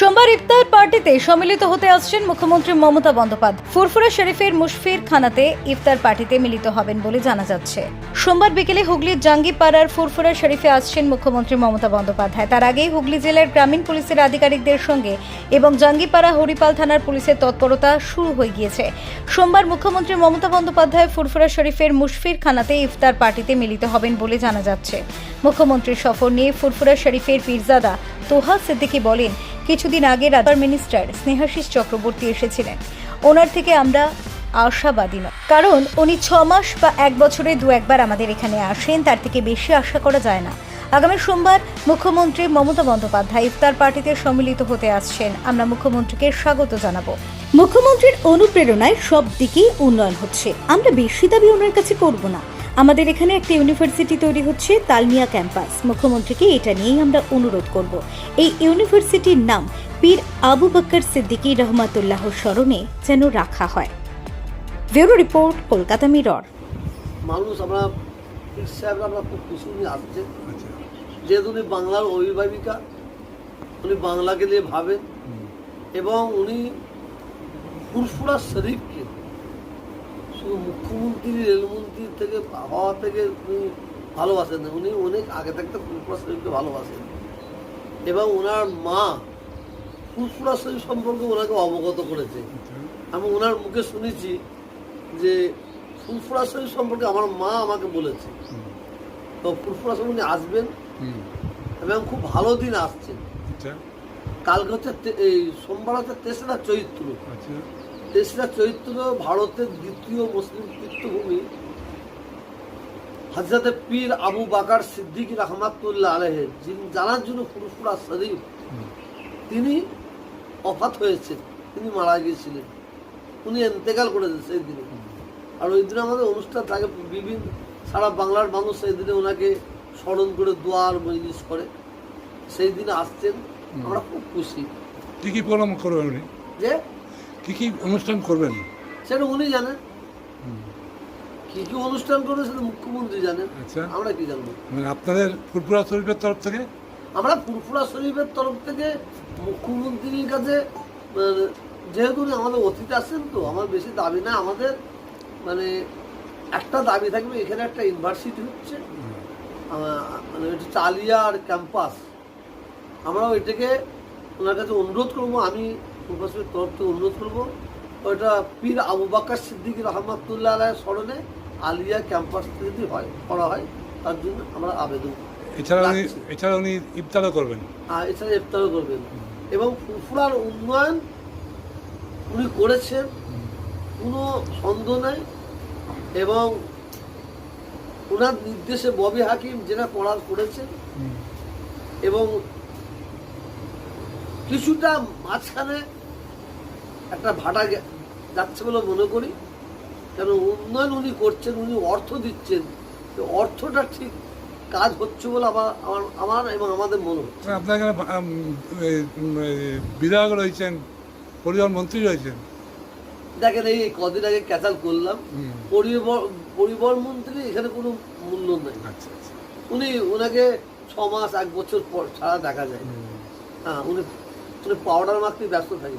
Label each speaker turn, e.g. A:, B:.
A: সোমবার ইফতার পার্টিতে সম্মিলিত হতে আসছেন মুখ্যমন্ত্রী মমতা বন্দ্যোপাধ্যায়। ফুরফুরা শরীফের মুশফির খানাতে ইফতার পার্টিতে মিলিত হবেন বলে জানা যাচ্ছে। সোমবার বিকেলে হুগলির জাঙ্গিপাড়ার ফুরফুরা শরীফে আসছেন মুখ্যমন্ত্রী মমতা বন্দ্যোপাধ্যায়। তার আগেই হুগলি জেলার গ্রামীণ পুলিশের আধিকারিকদের সঙ্গে এবং জাঙ্গিপাড়া হরিপাল থানার পুলিশের তৎপরতা শুরু হয়ে গিয়েছে। সোমবার মুখ্যমন্ত্রী মমতা বন্দ্যোপাধ্যায় ফুরফুরা শরীফের মুশফির খানাতে ইফতার পার্টিতে মিলিত হবেন বলে জানা যাচ্ছে। মুখ্যমন্ত্রীর সফর নিয়ে ফুরফুরা শরীফের পীরজাদা তোহা সিদ্দিকী বলেন কিছুদিন আগে রাজার মিনিস্টার স্নেহাশিস চক্রবর্তী এসেছিলেন। ওনার থেকে আমরা আশাবাদী নয় কারণ উনি ছ মাস বা এক বছরে দু একবার আমাদের এখানে আসেন, তার থেকে বেশি আশা করা যায় না। আগামী সোমবার মুখ্যমন্ত্রী মমতা বন্দ্যোপাধ্যায় ইফতার পার্টিতে সম্মিলিত হতে আসছেন। আমরা মুখ্যমন্ত্রীকে স্বাগত জানাব।
B: মুখ্যমন্ত্রীর অনুপ্রেরণায় সব দিকেই উন্নয়ন হচ্ছে। আমরা বেশি দাবি ওনার কাছে করব না। আমাদের এখানে একটা ইউনিভার্সিটি তৈরি হচ্ছে তালমিয়া ক্যাম্পাস। মুখ্যমন্ত্রীকে এটা নিয়েই আমরা অনুরোধ করব। এই ইউনিভার্সিটির নাম পীর আবু বক্কর সিদ্দিকী রহমাতুল্লাহ স্মরণে যেন রাখা হয়। Bureau report Kolkata mirror.
C: মানুষ আমরা পীর সাহেবরা আমরা খুব খুশি উনি আসছে যেহেতু উনি বাংলার অভিভাবিকা উনি বাংলাকে নিয়ে ভাবেন। এবং উনি ফুরফুরা শরীফকে মুখ্যমন্ত্রী রেলমন্ত্রী থেকে হওয়া থেকে উনি ভালোবাসেন উনি অনেক আগে থাকতে ফুরফুরা শরীফকে ভালোবাসেন। এবং ওনার মা ফুরফুরা শরীফ সম্পর্কে ওনাকে অবগত করেছে। আমি ওনার মুখে শুনেছি যে ফুরফুরা শরীফ সম্পর্কে আমার মা আমাকে বলেছে। তো ফুরফুরা শরীফ উনি আসবেন এবং খুব ভালো দিন আসছেন।
D: আচ্ছা।
C: কালকে হচ্ছে তে- এই সোমবার হচ্ছে তেসরা চৈত্র।
D: আচ্ছা।
C: তেসরা চৈত্র ভারতের দ্বিতীয় মুসলিম তীর্থভূমি হজরত পীর আবু বাকার সিদ্দিক রহমাতুল্লাহ আলহে যিনি জানার জন্য ফুরফুরা শরীফ তিনি অফাত হয়েছেন তিনি মারা গিয়েছিলেন। উনি এন্তেকাল করেছেন সেই দিনে। আর ওই দিনে আমাদের অনুষ্ঠান থাকে বিভিন্ন সারা বাংলার মানুষ সেই দিনে ওনাকে স্মরণ করে দোয়ার মজলিস করে। সেই দিনে আসছেন আমরা খুব খুশি।
D: কি কি প্রোগ্রাম করবেন উনি?
C: যে
D: কি কি অনুষ্ঠান করবেন?
C: সেটা উনি জানেন। কি কি অনুষ্ঠান করবে সেটা মুখ্যমন্ত্রী জানেন।
D: আচ্ছা।
C: আমরা কি জানব?
D: মানে আপনাদের ফুরপুরা শরীফের তরফ থেকে?
C: আমরা ফুরফুরা শরীফের তরফ থেকে মুখ্যমন্ত্রীর কাছে মানে, যেহেতু উনি আমাদের অতীতে আসছেন তো আমার বেশি দাবি না আমাদের মানে একটা দাবি থাকবে এখানে একটা ইউনিভার্সিটি হচ্ছে মানে এটা চালিয়া আর ক্যাম্পাস। আমরা ওইটাকে ওনার কাছে অনুরোধ করব আমি প্রফেসরের তরফ থেকে অনুরোধ করব। ওইটা পীর আবু বাক্কার সিদ্দিক রহমাতুল্লাহ আলাইয়ের স্মরণে আলিয়া ক্যাম্পাস যদি হয় করা হয় তার জন্য আমরা আবেদন
D: এছাড়া উনি এছাড়া উনি ইফতারও করবেন।
C: আর এছাড়া ইফতারও করবেন। এবং ফুরফুরার উন্নয়ন উনি করেছেন কোনো সন্দেহ নাই। এবং ওনার নির্দেশে ববি হাকিম যেটা করার করেছেন এবং কিছুটা মাঝখানে একটা ভাটা যাচ্ছে বলে মনে করি। কেন উন্নয়ন উনি করছেন উনি অর্থ দিচ্ছেন। অর্থটা ঠিক কাজ হচ্ছে বলে আমার আমার আমার এবং আমাদের মনে হচ্ছে।
D: মানে আপনার এখানে বিধায়ক রয়েছেন পরিবহন মন্ত্রী রয়েছেন।
C: দেখেন এই কদিন আগে ক্যাচাল করলাম। পরিবহন মন্ত্রী এখানে কোনো মূল্য নেই।
D: আচ্ছা আচ্ছা।
C: উনি ওনাকে ছ মাস এক বছর পর ছাড়া দেখা যায়। হ্যাঁ উনি উনি পাউডার মাখতে ব্যস্ত থাকে